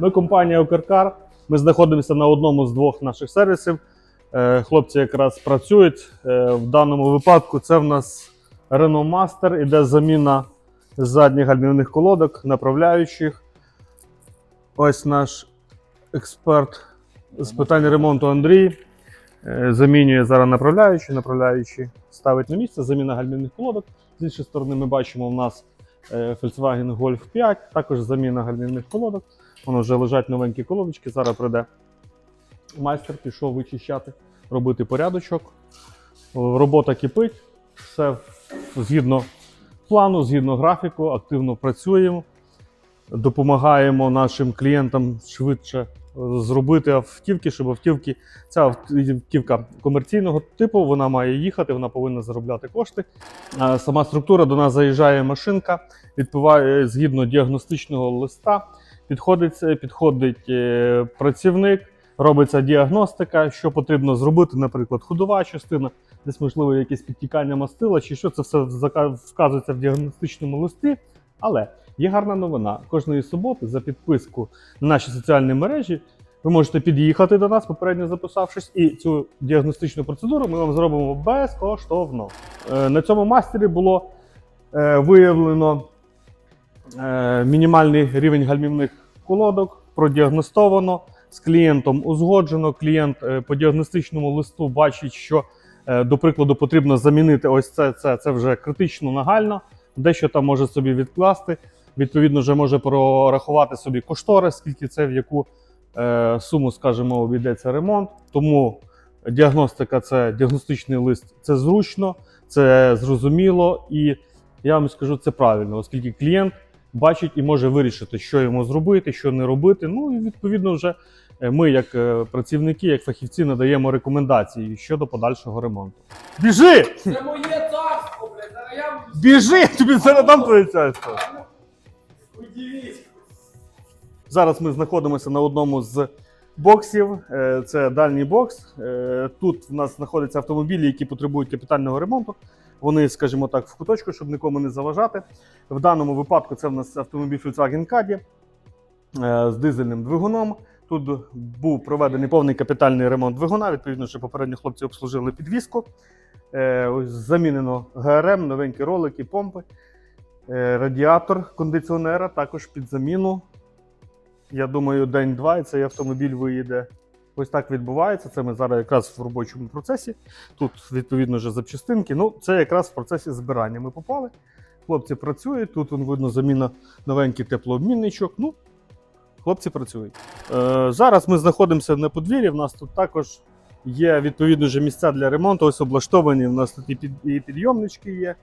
Ми компанія Укркар. Ми знаходимося на одному з двох наших сервісів. Е, Хлопці якраз працюють. Е, В даному випадку це в нас Renault Master, іде заміна задніх гальмівних колодок, направляючих. Ось наш експерт з питань ремонту Андрій. Е, Замінює зараз направляючі, направляючі ставить на місце, заміна гальмівних колодок. З іншої сторони, ми бачимо, у нас Volkswagen Golf 5, також заміна гальмівних колодок. Воно вже лежать новенькі колодочки. Зараз прийде майстер, пішов вичищати, робити порядочок. Робота кипить, все згідно плану, згідно графіку, активно працюємо, допомагаємо нашим клієнтам швидше зробити автівки, щоб автівки, ця автівка комерційного типу, вона має їхати, вона повинна заробляти кошти. Сама структура до нас заїжджає машинка, відповідає згідно діагностичного листа. Підходить, підходить е, працівник, робиться діагностика, що потрібно зробити, наприклад, ходова частина, десь можливо якесь підтікання мастила, чи що це все вказується в діагностичному листі. Але є гарна новина. Кожної суботи за підписку на наші соціальні мережі ви можете під'їхати до нас, попередньо записавшись, і цю діагностичну процедуру ми вам зробимо безкоштовно. Е, На цьому мастері було е, виявлено е, мінімальний рівень гальмівних колодок, продіагностовано, з клієнтом узгоджено. Клієнт е, по діагностичному листу бачить, що, е, до прикладу, потрібно замінити ось це, це, це вже критично нагально, дещо там може собі відкласти. Відповідно, вже може прорахувати собі кошторис, скільки це в яку е, суму, скажімо, обійдеться ремонт. Тому діагностика це діагностичний лист, це зручно, це зрозуміло, і я вам скажу, це правильно, оскільки клієнт бачить і може вирішити, що йому зробити, що не робити. Ну і відповідно, вже е, ми, як е, працівники, як фахівці, надаємо рекомендації щодо подальшого ремонту. Біжи! Це моє царство, блядь, зараз я. Біжи! Тобі зараз дам твоє царство. Удивіть. Зараз ми знаходимося на одному з боксів. Е, Це дальній бокс. Е, Тут в нас знаходяться автомобілі, які потребують капітального ремонту. Вони, скажімо так, в куточку, щоб нікому не заважати. В даному випадку це в нас автомобіль Volkswagen Caddy е, з дизельним двигуном. Тут був проведений повний капітальний ремонт двигуна. Відповідно, що попередньо хлопці обслужили підвіску. Замінено ГРМ, новенькі ролики, помпи. Радіатор кондиціонера також під заміну. Я думаю, день-два, і цей автомобіль виїде. Ось так відбувається. Це ми зараз якраз в робочому процесі. Тут, відповідно, вже запчастинки. Ну, це якраз в процесі збирання. Ми попали. Хлопці працюють. Тут вон, видно заміна новенький теплообмінничок. Ну, хлопці працюють. Е, зараз ми знаходимося на подвір'ї. В нас тут також є відповідно вже місця для ремонту. Ось облаштовані. У нас тут і, під, і підйомнички є.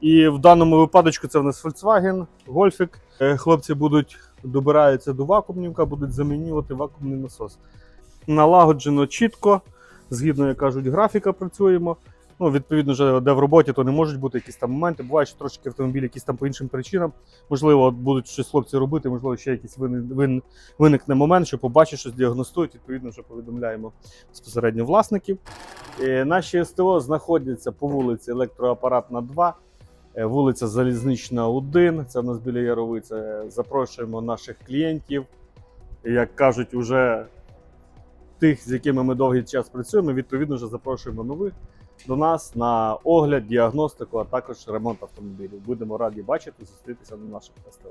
І в даному випадку це в нас Volkswagen, Гольфік. Е, Хлопці будуть добираються до вакуумника, будуть замінювати вакуумний насос. Налагоджено чітко, згідно, як кажуть, графіка працюємо. Ну, відповідно, вже де в роботі, то не можуть бути якісь там моменти. Буває, що трошки автомобілі якісь там по іншим причинам. Можливо, будуть щось хлопці робити, можливо, ще якийсь вини- вин- виникне момент, що побачать, що діагностують, відповідно, вже повідомляємо безпосередньо власників. Е, Наші СТО знаходяться по вулиці Електроапаратна 2, е, вулиця Залізнична 1. Це в нас біля Яровиці. Запрошуємо наших клієнтів. Як кажуть, уже тих, з якими ми довгий час працюємо, відповідно вже запрошуємо нових до нас на огляд, діагностику, а також ремонт автомобілів. Будемо раді бачити, зустрітися на наших СТО.